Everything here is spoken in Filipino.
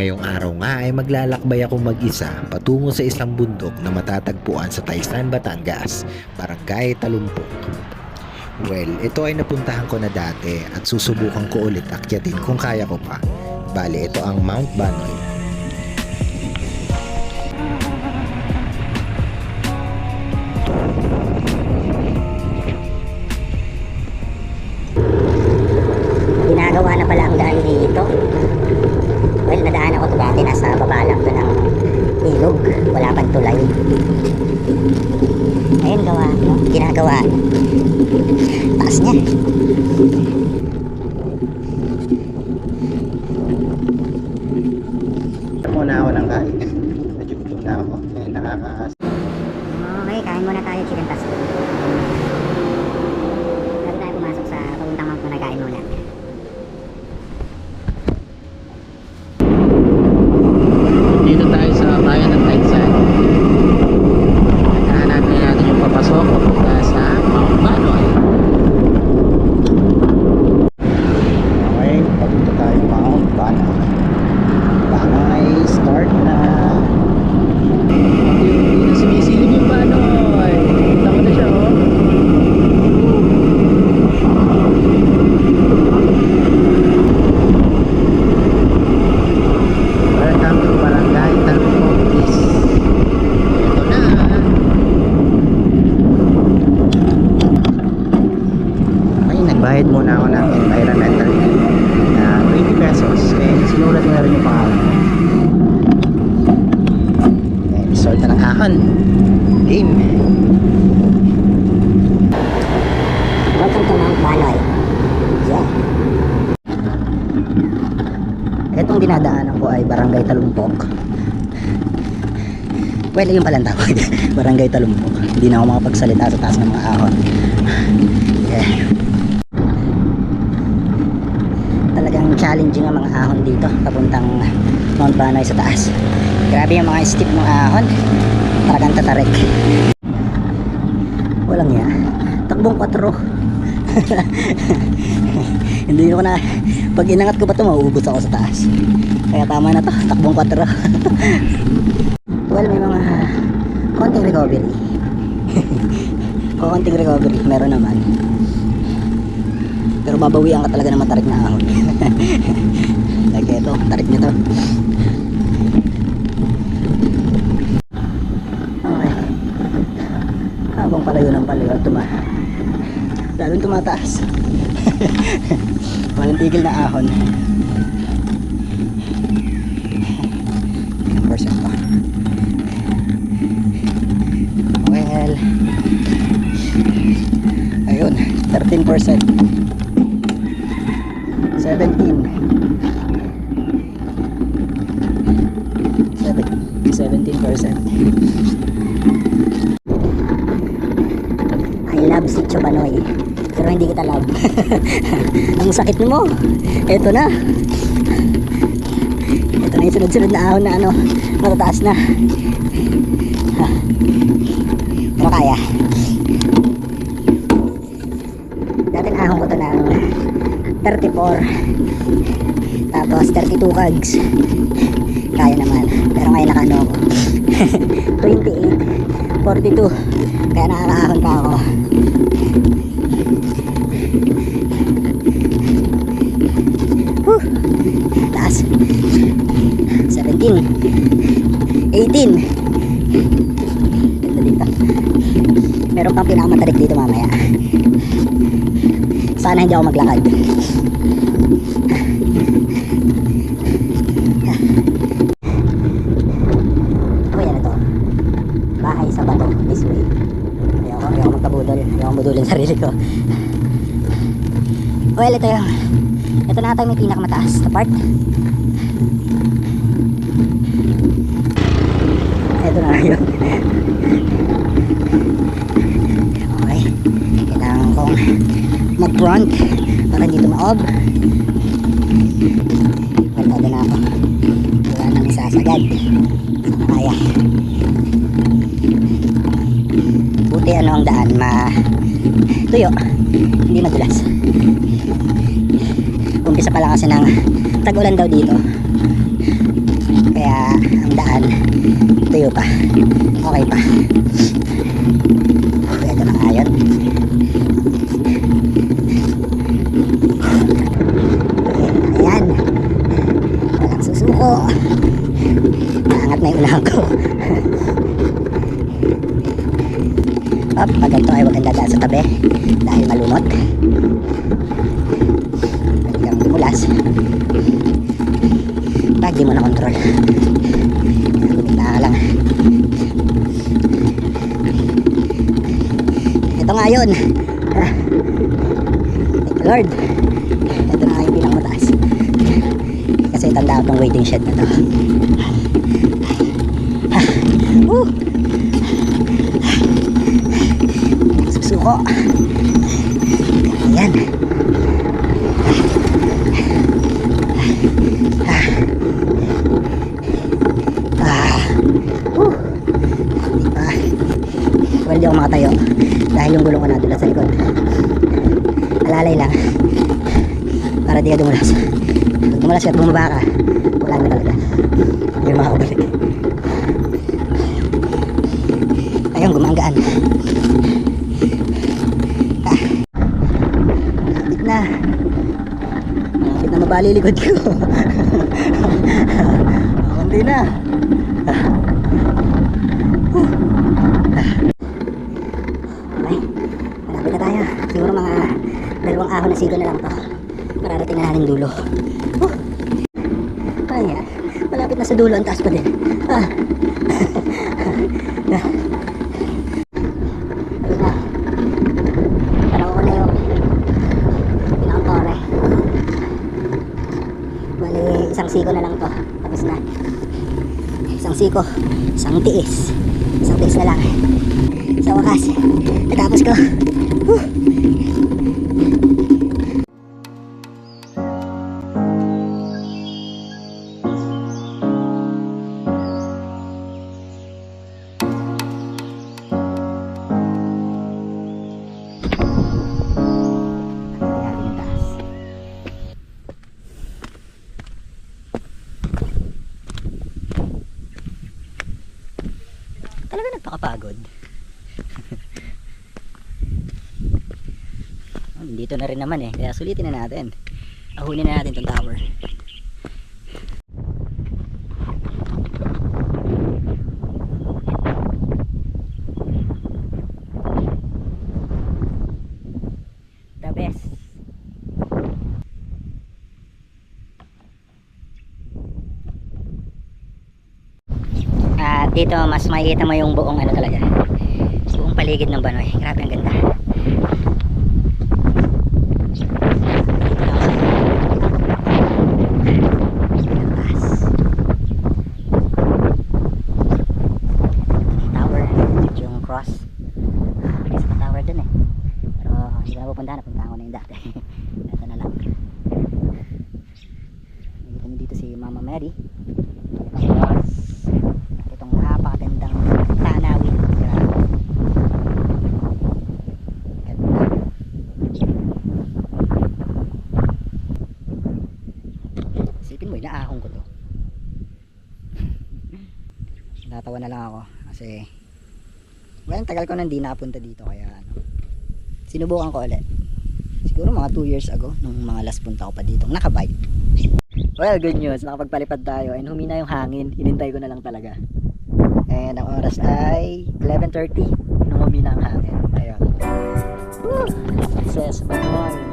Ngayong araw nga ay maglalakbay ako mag-isa patungo sa isang bundok na matatagpuan sa Taysan, Batangas, Barangay Talumpok. Well, ito ay napuntahan ko na dati at susubukan ko ulit akyatin kung kaya ko pa. Bale, ito ang Mount Banoy. Well, yun palang tawag. Barangay Talumpok. Hindi na ako makapagsalita sa taas ng mga ahon. Yeah. Talagang challenging ang mga ahon dito papuntang Mount Banoy sa taas. Grabe yung mga steep ng ahon. Talagang tatarik. Walang ya. Takbong 4. Hindi ko na pag inangat ko pa ito mauubos ako sa taas. Kaya tama na to, takbong 4. well, may mga konting recovery. konting recovery, meron naman. Pero babawian ka talaga ng matarik na ahon. like ito, tarik nito. Okay. Habang palayo ng palayo, tuma. Lalong tumataas. Walang tigil na ahon. 17. Seven- 17%. I love Sitio Banoy. Pero hindi kita love. Ang sakit mo. Ito na. Ito na yung sunod-sunod na ahon na ano, matataas na. Pero kaya. Dati ahon ko to ng 34. Tapos 32 kags. Kaya naman. Pero ngayon nakano ako. 28. 42. Kaya nakakaahon pa ako. Whew. Taas. 17. 18. Ganda dito. Meron pang pinakamatarik dito mamaya. Sana hindi ako maglakad. Uy, ano to? Bahay sa bato. This way. Ayoko, ayoko magpabudol. Ayoko budulin sarili ko. Well, ito yung ito na ata yung may pinakamataas na part. Ito na yun. Okay. Kailangan kong mag-front para dito ma-ob. Pagkada na ako. Wala nang isasagad. Kaya. Buti ano ang daan ma tuyo. Hindi madulas. Umpisa pa lang kasi ng tag-ulan daw dito. Kaya ang daan, tuyo pa. Okay pa. Ito na nga yun. Ayan. Susuko. Naangat na yung unahan ko. Up, pag ganito ay huwag kang dadaan sa tabi dahil malumot. Pwede kang dumulas. Pag di mo na control. Kumita ka lang. Ito nga yun. Ah. Lord. Ito na nga yung pinakamataas. Kasi tanda ko tong waiting shed na to. Ah. Woo! Susuko. Ayan. Ah. Woo! Hindi pa. Well, di ako makatayo. Dahil yung gulong ko nadula sa likod. Alalay lang. Para di ka dumulas. Pag dumulas ka at bumaba ka, wala na talaga. Hindi makakabalik. Ayun, gumagaan. Ah. Lapit na. Lapit na mabali likod ko. Hindi na. Ah. Huh. Ah. Okay. Malapit na tayo. Siguro mga dalawang ahon na sigo na lang to. Mararating na natin dulo. Huh. Kaya, malapit na sa dulo. Ang taas pa din. Ah. Ah. Isang siko na lang to. Tapos na. Isang siko. Isang tiis. Isang tiis na lang. Sa wakas, natapos ko. Whew. Dito na rin naman eh, kaya sulitin na natin. Ahunin na natin tong tower. The best. At dito mas makikita mo yung buong ano talaga. Buong paligid ng Banoy. Grabe ang ganda. Taas. Tower. Yung cross. Ah, may isa pa tower dun eh. Pero hindi ko na pupunta. Napunta ko na yung dati. Ito na lang. Nakikita niyo dito si Mama Mary. Tapos, itong napakagandang tanawin. Grabe. Ganda. Isipin mo, inaahon ko to. Natawa na lang ako kasi well, ang tagal ko nang di nakapunta dito kaya ano. Sinubukan ko ulit. Siguro mga 2 years ago nung mga last punta ko pa dito. Nakabike. Well, good news. Nakapagpalipad tayo and humina yung hangin. Hinintay ko na lang talaga. And ang oras ay 11.30 nung humina ang hangin. Ayun. Woo! Success. Banoy.